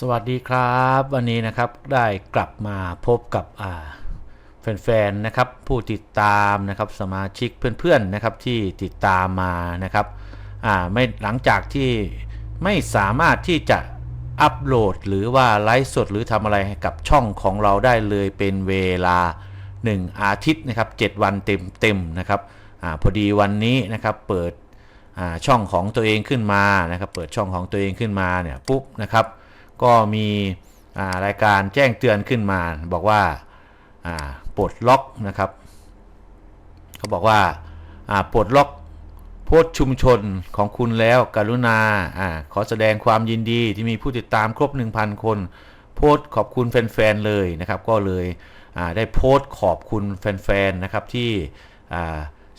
สวัสดีครับ วันนี้นะครับได้กลับมาพบกับแฟนๆนะครับ ผู้ติดตามนะครับสมาชิกเพื่อนๆนะครับที่ติดตามมานะครับไม่หลังจากที่ไม่สามารถที่จะอัปโหลดหรือว่าไลฟ์สดหรือทำอะไรให้กับช่องของเราได้เลยเป็นเวลา 1 อาทิตย์นะครับ 7 วันเต็มๆนะครับอพอดีวันนี้นะครับเปิดช่องของตัวเองขึ้นมานะครับ เปิดช่องของตัวเองขึ้นมาเนี่ยปุ๊บนะครับ ก็มีรายการแจ้งเตือนขึ้นมา บอกว่าปลดล็อกนะครับ เขาบอกว่าปลดล็อกโพสชุมชนของคุณแล้วกรุณาอ่าขอแสดงความยินดีที่มีผู้ติดตามครบ 1,000 คน โพสขอบคุณแฟนๆเลยนะครับ ก็เลยได้โพสขอบคุณแฟนๆนะครับที่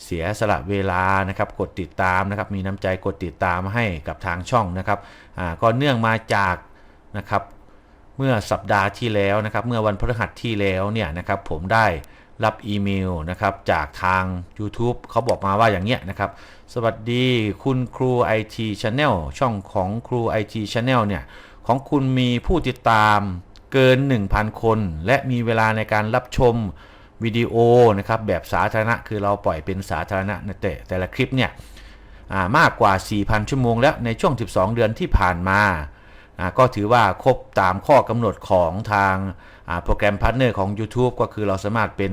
เสียสละเวลานะครับกดติดตามนะครับ มีน้ำใจกดติดตามให้กับทางช่องนะครับก็เนื่องมาจาก นะครับเมื่อสัปดาห์ที่แล้วนะครับเมื่อวันพฤหัสที่แล้วเนี่ยนะครับผมได้รับอีเมลนะครับจากทาง YouTube เขาบอกมาว่าอย่างเงี้ยนะครับ สวัสดีคุณครู IT Channel ช่องของครู IT Channel เนี่ยของคุณมีผู้ติดตามเกิน 1,000 คน และมีเวลาในการรับชมวิดีโอนะครับแบบสาธารณะคือเราปล่อยเป็นสาธารณะในแต่แต่ละคลิปเนี่ยมากกว่า 4,000 ชั่วโมงแล้วในช่วง 12 เดือนที่ผ่านมา ก็ถือว่าครบตามข้อกำหนดของทางโปรแกรมพาร์ทเนอร์ของ YouTube ก็คือเราสามารถเป็น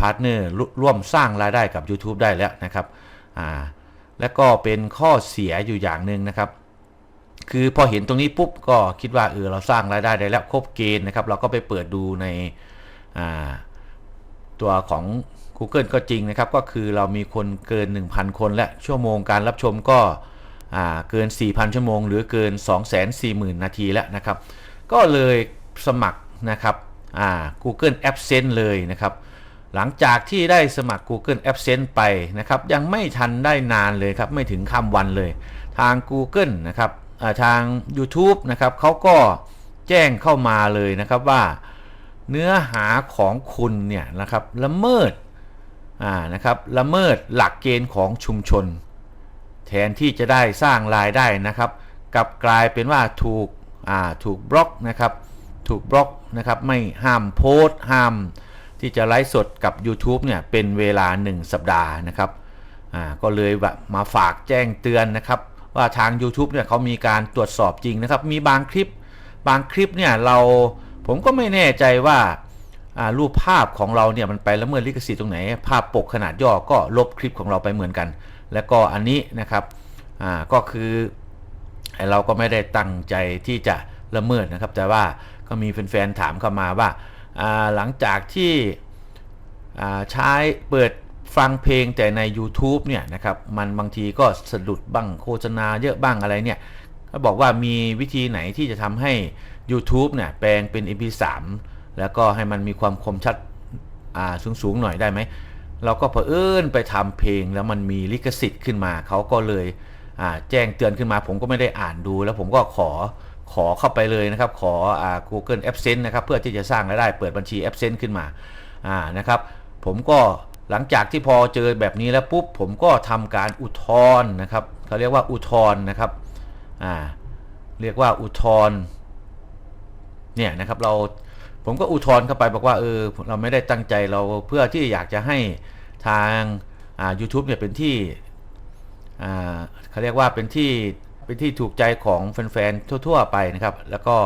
พาร์ทเนอร์ร่วมสร้างรายได้กับ YouTube ได้แล้วนะครับและก็เป็นข้อเสียอยู่อย่างหนึ่งนะครับ คือพอเห็นตรงนี้ปุ๊บก็คิดว่าเออเราสร้างรายได้ได้แล้วครบเกณฑ์นะครับ เราก็ไปเปิดดูในตัวของ Google ก็จริงนะครับ ก็คือเรามีคนเกิน 1,000 คนและชั่วโมงการรับชมก็ เกิน 4,000 ชั่วโมง หรือเกิน 240,000 นาทีแล้วนะครับ ก็เลยสมัครนะครับ Google AdSense เลยนะครับ หลังจากที่ได้สมัคร Google AdSense ไปนะครับ ยังไม่ทันได้นานเลยครับ ไม่ถึงข้ามวันเลย ทาง Google นะครับทาง YouTube นะครับเขาก็แจ้งเข้ามาเลยนะครับว่าเนื้อหาของคุณเนี่ยนะครับละเมิดอ่านะครับละเมิดหลักเกณฑ์ของชุมชน แทนที่จะได้สร้างรายได้นะครับกลับกลายเป็นว่าถูกอ่าถูกบล็อกนะครับถูกบล็อกนะครับไม่ห้ามโพสห้าม ที่จะไลฟ์สดกับ YouTube เนี่ยเป็นเวลา 1 สัปดาห์นะครับอ่าก็เลยแบบมาฝากแจ้งเตือนนะครับว่าทาง YouTube เนี่ยเขามีการตรวจสอบจริงนะครับ มีบางคลิปบางคลิปเนี่ยเราผมก็ไม่แน่ใจว่าอ่ารูปภาพของเราเนี่ยมันไปละเมิดลิขสิทธิ์ตรงไหน ภาพปกขนาดย่อก็ลบคลิปของเราไปเหมือนกัน แล้วก็อันนี้นะครับอ่าก็คือไอ้เราก็ไม่ได้ตั้งใจที่จะละเมิดนะครับ แต่ว่าก็มีแฟนๆถามเข้ามาว่าอ่าหลังจากที่อ่าใช้เปิดฟังเพลงแต่ใน YouTube เนี่ยนะครับมันบางทีก็สะดุดบ้างโฆษณาเยอะบ้างอะไรเนี่ยก็บอกว่ามีวิธีไหนที่จะทำให้ YouTube เนี่ยแปลงเป็น MP3 แล้วก็ให้มันมีความคมชัดอ่าสูงๆหน่อยได้ไหม เราก็เผอิญไปทำเพลงแล้วมันมีลิขสิทธิ์ขึ้นมาเขาก็เลยแจ้งเตือนขึ้นมา ผมก็ไม่ได้อ่านดู แล้วผมก็ขอขอเข้าไปเลยนะครับ ขออ Google AdSense นะครับเพื่อที่จะสร้างรายได้เปิดบัญชี AdSense ขึ้นมาอ่านะครับผมก็หลังจากที่พอเจอแบบนี้แล้วปุ๊บผมก็ทำการอุทธรณ์นะครับเขาเรียกว่าอุทธรณ์นะครับอ่าเรียกว่าอุทธรณ์เนี่ยนะครับเรา ผมก็อุทธรณ์เข้าไปบอกว่าเออเราไม่ได้ตั้งใจเราเพื่อที่อยากจะให้ทางอ่า YouTube เนี่ยเป็นที่เขาเรียกว่าเป็นที่เป็นที่ถูกใจของแฟนๆทั่ว ๆ ไปนะครับ แล้วก็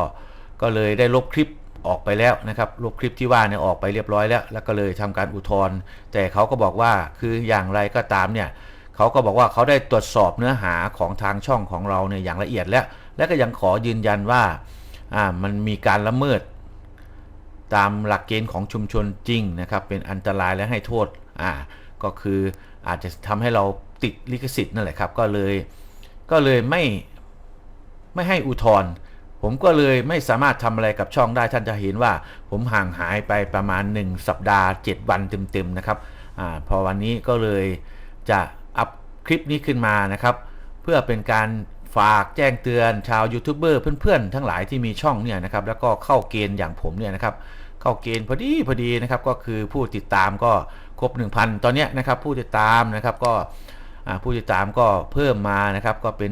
ก็เลยได้ลบคลิปออกไปแล้วนะครับลบคลิปที่ว่าเนี่ยออกไปเรียบร้อยแล้ว แล้วก็เลยทำการอุทธรณ์แต่เขาก็บอกว่าคืออย่างไรก็ตามเนี่ยเขาก็บอกว่าเขาได้ตรวจสอบเนื้อหาของทางช่องของเราเนี่ยอย่างละเอียดแล้ว และก็ยังขอยืนยันว่าอ่ามันมีการละเมิด ตามหลักเกณฑ์ของชุมชนจริงนะครับ เป็นอันตรายและให้โทษอ่าก็คืออาจจะทำให้เราติดลิขสิทธิ์นั่นแหละครับ ก็เลยก็เลยไม่ไม่ให้อุทธรณ์ผมก็เลยไม่สามารถทำอะไรกับช่องได้ท่านจะเห็นว่า ผมห่างหายไปประมาณ 1 สัปดาห์ 7 วันเต็มๆนะครับอ่าพอวันนี้ก็เลยจะอัพคลิปนี้ขึ้นมานะครับ เพื่อเป็นการฝากแจ้งเตือนชาวยูทูบเบอร์เพื่อนๆ ทั้งหลายที่มีช่องเนี่ยนะครับ แล้วก็เข้าเกณฑ์อย่างผมเนี่ยนะครับ เข้าเกณฑ์พอดีพอดีนะครับก็คือผู้ติดตามก็ครบ 1,000 ตอนนี้นะครับผู้ติดตามนะครับก็ผู้ติดตามก็เพิ่มมานะครับก็เป็น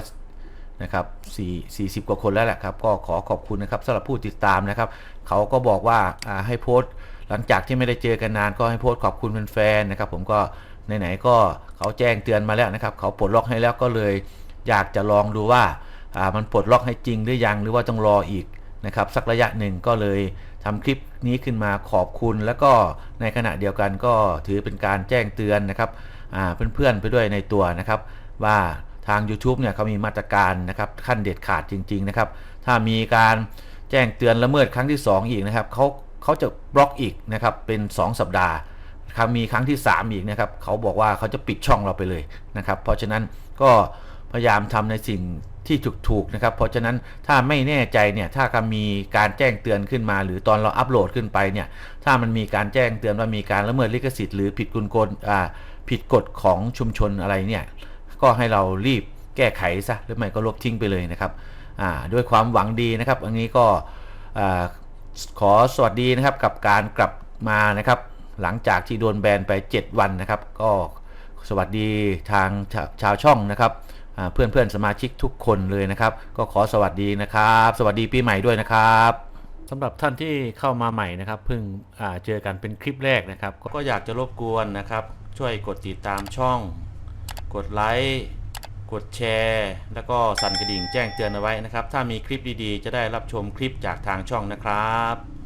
1,200นะครับ4 40 กว่าคนแล้วแหละครับก็ขอขอบคุณนะครับสำหรับผู้ติดตามนะครับเขาก็บอกว่าให้โพสต์หลังจากที่ไม่ได้เจอกันนานก็ให้โพสต์ขอบคุณแฟนๆนะครับ ผมก็ไหนๆก็เขาแจ้งเตือนมาแล้วนะครับ เขาปลดล็อกให้แล้วก็เลยอยากจะลองดูว่ามันปลดล็อกให้จริงหรือยังหรือว่าต้องรออีกนะครับสักระยะหนึ่งก็เลย ทำคลิปนี้ขึ้นมาขอบคุณ แล้วก็ในขณะเดียวกันก็ถือเป็นการแจ้งเตือนนะครับเพื่อนๆไปด้วยในตัวนะครับ ว่าทาง YouTube เนี่ยเขามีมาตรการนะครับขั้นเด็ดขาดจริง ๆ นะครับ ถ้ามีการแจ้งเตือนละเมิดครั้งที่ 2 อีกนะครับเขาเขาจะบล็อกอีกนะครับเป็น 2 สัปดาห์ครับมีครั้งที่ 3 อีกนะครับเขาบอกว่าเขาจะปิดช่องเราไปเลยนะครับ เพราะฉะนั้นก็พยายามทำในสิ่ง ที่ถูกๆนะครับ เพราะฉะนั้นถ้าไม่แน่ใจเนี่ยถ้ามีการแจ้งเตือนขึ้นมา หรือตอนเราอัปโหลดขึ้นไปเนี่ยถ้ามันมีการแจ้งเตือนว่ามีการละเมิดลิขสิทธิ์หรือผิดกลกลอ่าผิดกฎของชุมชนอะไรเนี่ยก็ให้เรารีบแก้ไขซะหรือไม่ก็ลบทิ้งไปเลยนะครับอ่าด้วยความหวังดีนะครับ อันนี้ก็อ่าขอสวัสดีนะครับกับการกลับมานะครับ หลังจากที่โดนแบนไป 7 วันนะครับ ก็สวัสดีทางชาวช่องนะครับ เพื่อนเพื่อนๆสมาชิกทุกคนเลยนะครับ ก็ขอสวัสดีนะครับ สวัสดีปีใหม่ด้วยนะครับสำหรับท่านที่เข้ามาใหม่นะครับเพิ่งเจอกันเป็นคลิปแรกนะครับ ก็อยากจะรบกวนนะครับ ช่วยกดติดตามช่อง กดไลค์กดแชร์ แล้วก็สั่นกระดิ่งแจ้งเตือนเอาไว้นะครับ ถ้ามีคลิปดีๆ จะได้รับชมคลิปจากทางช่องนะครับ